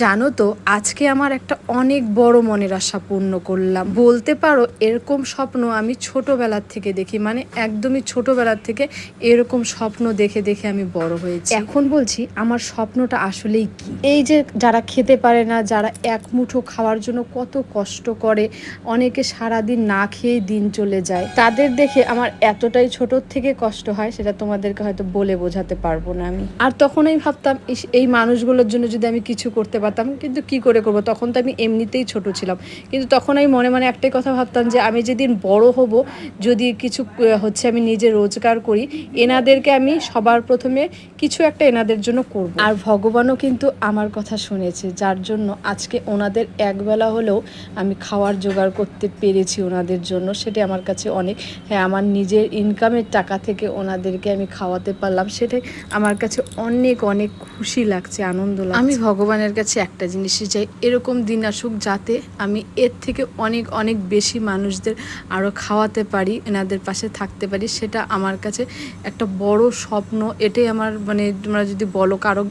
জানো তো, আজকে আমার একটা অনেক বড় মনের আশা পূর্ণ করলাম। বলতে পারো, এরকম স্বপ্ন আমি ছোটবেলার থেকে দেখি মানে একদমই ছোটবেলার থেকে এরকম স্বপ্ন দেখে দেখে আমি বড় হয়েছি। এখন বলছি, আমার স্বপ্নটা আসলেই কি? এই যে যারা খেতে পারে না, যারা এক মুঠো খাওয়ার জন্য কত কষ্ট করে, অনেকে সারাদিন না খেয়ে দিন চলে যায়, তাদের দেখে আমার এতটাই ছোট থেকে কষ্ট হয়, সেটা তোমাদেরকে হয়তো বলে বোঝাতে পারব না আমি। আর তখনই ভাবতাম এই মানুষগুলোর জন্য যদি আমি কিছু করতে পারতাম কিন্তু কি করে করব? তখন তো আমি এমনিতেই ছোট ছিলাম। কিন্তু তখন আমি মনে মনে একটাই কথা ভাবতাম যে আমি যেদিন বড় হব যদি কিছু হচ্ছে আমি নিজে রোজগার করি এনাদেরকে আমি সবার প্রথমে কিছু একটা এনাদের জন্য করব। আর ভগবানও কিন্তু আমার কথা শুনেছে যার জন্য আজকে ওনাদের একবেলা হলেও আমি খাওয়ার জোগাড় করতে পেরেছি ওনাদের জন্য সেটা আমার কাছে অনেক। হ্যাঁ আমার নিজের ইনকামের টাকা থেকে ওনাদেরকে আমি খাওয়াতে পারলাম সেটাই আমার কাছে অনেক অনেক খুশি লাগছে আনন্দ লাগছে। আমি ভগবানের কাছে একটা জিনিসই চাই এরকম দিন আসুক যাতে আমি এর থেকে অনেক অনেক বেশি মানুষদের আরও খাওয়াতে পারি, এনাদের পাশে থাকতে পারি, সেটা আমার কাছে একটা বড় স্বপ্ন। এটাই আমার মানে তোমরা যদি বলো কারও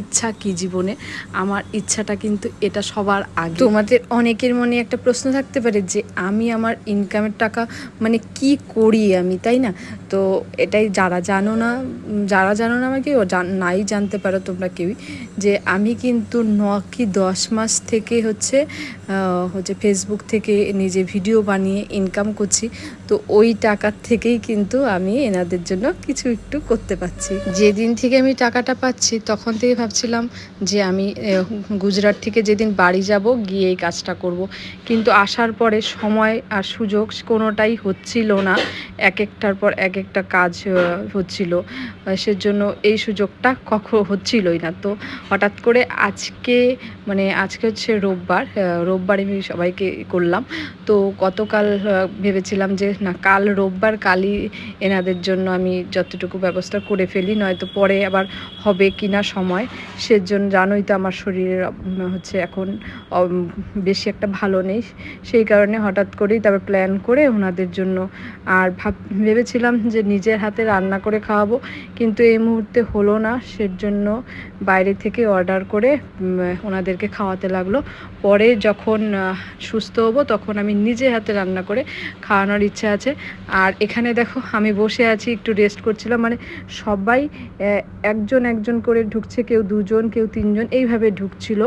ইচ্ছা কি জীবনে, আমার ইচ্ছাটা কিন্তু এটা সবার আগে। তোমাদের অনেকের মনে একটা প্রশ্ন থাকতে পারে যে আমি আমার ইনকামের টাকা মানে কি করি আমি, তাই না? তো এটাই যারা জানো না, যারা জানো না আমাকে নাই জানতে পারো তোমরা কেউই, যে আমি কিন্তু ন কি দশ মাস থেকে হচ্ছে হচ্ছে ফেসবুক থেকে নিজে ভিডিও বানিয়ে ইনকাম করছি। তো ওই টাকার থেকেই কিন্তু আমি এনাদের জন্য কিছু একটু করতে পারছি। যেদিন থেকে আমি টাকাটা পাচ্ছি, তখন থেকে ভাবছিলাম যে আমি গুজরাট থেকে যেদিন বাড়ি যাব, গিয়ে এই কাজটা করব। কিন্তু আসার পরে সময় আর সুযোগ কোনোটাই হচ্ছিল না। এক একটার পর এক একটা কাজ হচ্ছিল। সেজন্য এই সুযোগটা কখনো হচ্ছিলই না। তো হঠাৎ করে আজকে মানে আজকে হচ্ছে রোববার রোববার আমি সবাইকে করলাম। তো গতকাল ভেবেছিলাম যে না, কাল রোববার কালই এনাদের জন্য আমি যতটুকু ব্যবস্থা করে ফেলি, নয়তো পরে আবার হবে কি না সময়, সেজন্য জানোই তো আমার শরীরের হচ্ছে এখন বেশি একটা ভালো নেই। সেই কারণে হঠাৎ করেই তারপর প্ল্যান করে ওনাদের জন্য আর ভাব, ভেবেছিলাম যে নিজের হাতে রান্না করে খাওয়াবো, কিন্তু এই মুহূর্তে হলো না। সেজন্য বাইরে থেকে অর্ডার করে ওনাদেরকে খাওয়াতে লাগল। পরে যখন সুস্থ হব তখন আমি নিজে হাতে রান্না করে খাওয়ানোর ইচ্ছা আছে। আর এখানে দেখো, আমি বসে আছি, একটু রেস্ট করছিলাম। মানে সবাই একজন একজন করে ঢুকছে, কেউ দুজন, কেউ তিনজন, এইভাবে ঢুকছিল।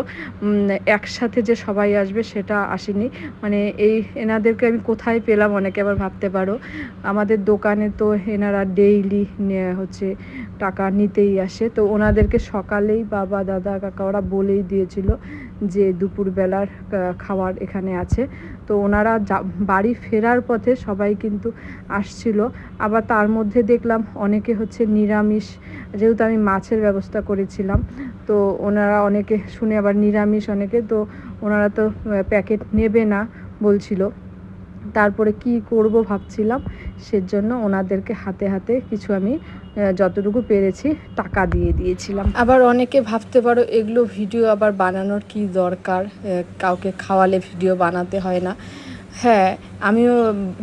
একসাথে যে সবাই আসবে সেটা আসেনি। মানে এই এনাদেরকে আমি কোথায় পেলাম অনেকে আবার ভাবতে পারো। আমাদের দোকানে তো এনারা ডেইলি হচ্ছে টাকা নিতেই আসে। তো ওনাদেরকে সকালেই বাবা, দাদা, কাকা ওরা বলেই দিয়েছিল যে দুপুরবেলার খাওয়ার এখানে আছে। তো ওনারা বাড়ি ফেরার পথে সবাই কিন্তু আসছিল। আবার তার মধ্যে দেখলাম অনেকে হচ্ছে নিরামিষ, যেহেতু আমি মাছের ব্যবস্থা করেছিলাম, তো ওনারা অনেকে শুনে আবার নিরামিষ অনেকে, তো ওনারা তো প্যাকেট নেবে না বলছিল। তারপরে কি করব ভাবছিলাম, সেজন্য ওনাদেরকে হাতে হাতে কিছু আমি যতটুকু পেরেছি টাকা দিয়ে দিয়েছিলাম। আবার অনেকে ভাবতে পারো, এগুলো ভিডিও আবার বানানোর কি দরকার? কাউকে খাওয়ালে ভিডিও বানাতে হয় না। হ্যাঁ আমিও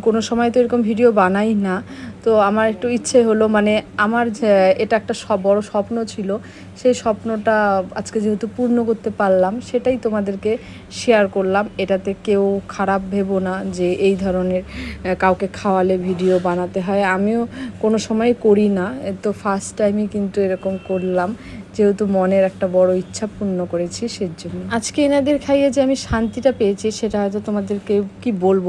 কোনো সময় তো এরকম ভিডিও বানাই না। তো আমার একটু ইচ্ছে হলো মানে আমার এটা একটা সব বড় স্বপ্ন ছিল, সেই স্বপ্নটা আজকে যেহেতু পূর্ণ করতে পারলাম, সেটাই তোমাদেরকে শেয়ার করলাম। এটাতে কেউ খারাপ ভেবো না যে এই ধরনের কাউকে খাওয়ালে ভিডিও বানাতে হয়। আমিও কোনো সময় করি না, তো ফার্স্ট টাইমই কিন্তু এরকম করলাম। যেহেতু মনের একটা বড় ইচ্ছা পূর্ণ করেছি সেজন্য। আজকে এনাদের খাইয়ে যে আমি শান্তিটা পেয়েছি সেটা হয়তো তোমাদেরকে কি বলব?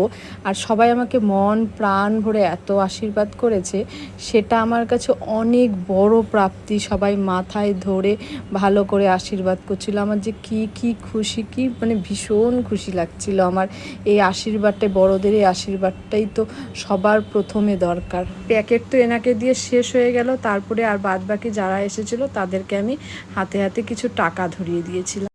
আর সবাই আমাকে মন প্রাণ ভরে এত আশীর্বাদ করেছে সেটা আমার কাছে অনেক বড় প্রাপ্তি সবাই মাথায় ধরে ভালো করে আশীর্বাদ করছিল। আমার যে কি কি খুশি কি মানে ভীষণ খুশি লাগছিল আমার। এই আশীর্বাদটাই বড়দের এই আশীর্বাদটাই তো সবার প্রথমে দরকার। প্যাকেট তো এনাকে দিয়ে শেষ হয়ে গেল তারপরে আর বাদ বাকি যারা এসেছিল তাদেরকে আমি হাতে হাতে কিছু টাকা ধরিয়ে দিয়েছিলাম।